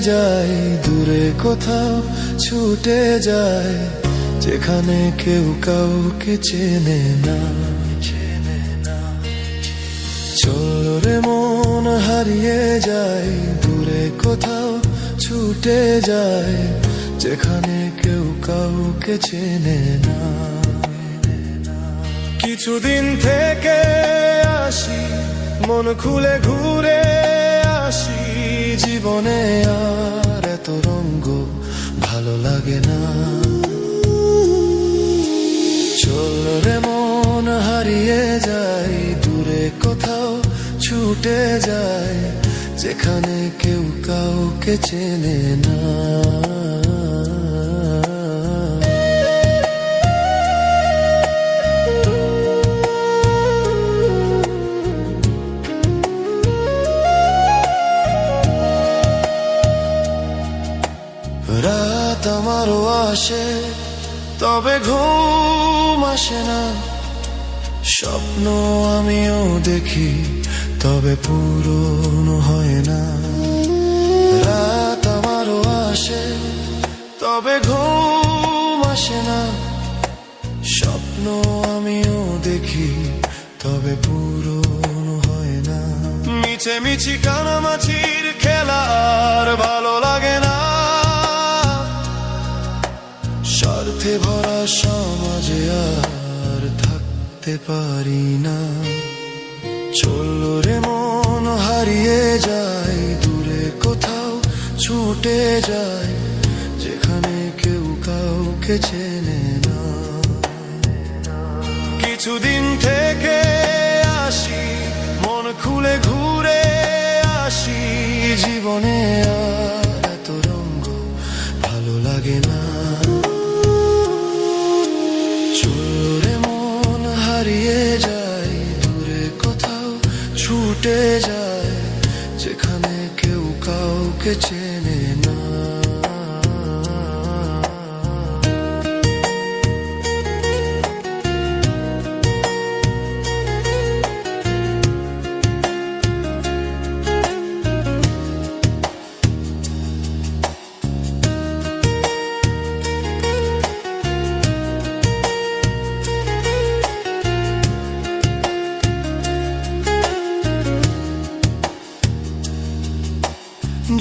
যায়, দূরে কোথাও ছুটে যায়, যেখানে কেউ কাউকে চেনে না। চেনে না রে মন হারিয়ে যায়, দূরে কোথাও ছুটে যায়, যেখানে কেউ কাউকে চেনে না। কিছুদিন থেকে আসি, মন খুলে ঘুরে ছুটে যায়, যেখানে কেউ কাউকে চেনে না। রাত আমারও আসে, তবে ঘুম আসে না। স্বপ্ন আমিও দেখি তবে পূরণ হয় না। রাত আমারও আসে, তবে ঘুম আসে না। স্বপ্ন আমিও দেখি, তবে পূরণ হয় না। মিছে মিছি কানামাছির খেলা আর ভালো লাগে না। স্বার্থে ভরা সমাজে আর থাকতে পারি না। চলল ছুটে যায়, যেখানে কেউ কাউকে চেনে না। কিছুদিন থেকে আসি, মন খুলে ঘুরে আসি, জীবনে আর এত রঙ্গ ভালো লাগে না। চোরে মন হারিয়ে যায়, দূরে কোথাও ছুটে যায়, যেখানে কাউকে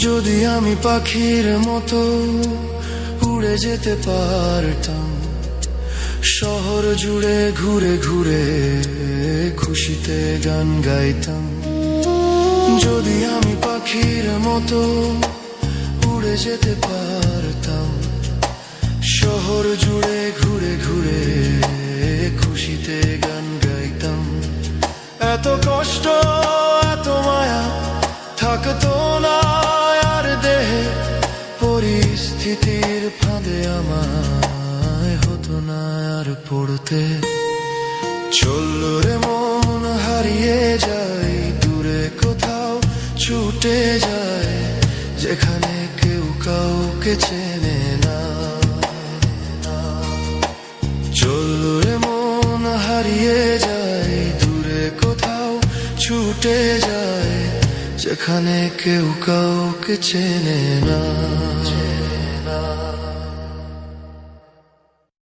যদি আমি পাখির মতো উড়ে যেতে পারতাম, শহর জুড়ে ঘুরে ঘুরে খুশিতে গান গাইতাম। যদি আমি পাখির মতো উড়ে যেতে পারতাম, শহর জুড়ে ঘুরে ঘুরে খুশিতে গান গাইতাম। এত কষ্ট ফাঁদে আমায় হতো না আর পড়তে। চলল রে মন, হারিয়ে যায়, দূরে কোথাও ছুটে যায়, যেখানে কেউ কাউকে চেনে না। চলল রে মন, হারিয়ে যায়, দূরে কোথাও ছুটে যায়, যেখানে কেউ কাউকে চেনে না।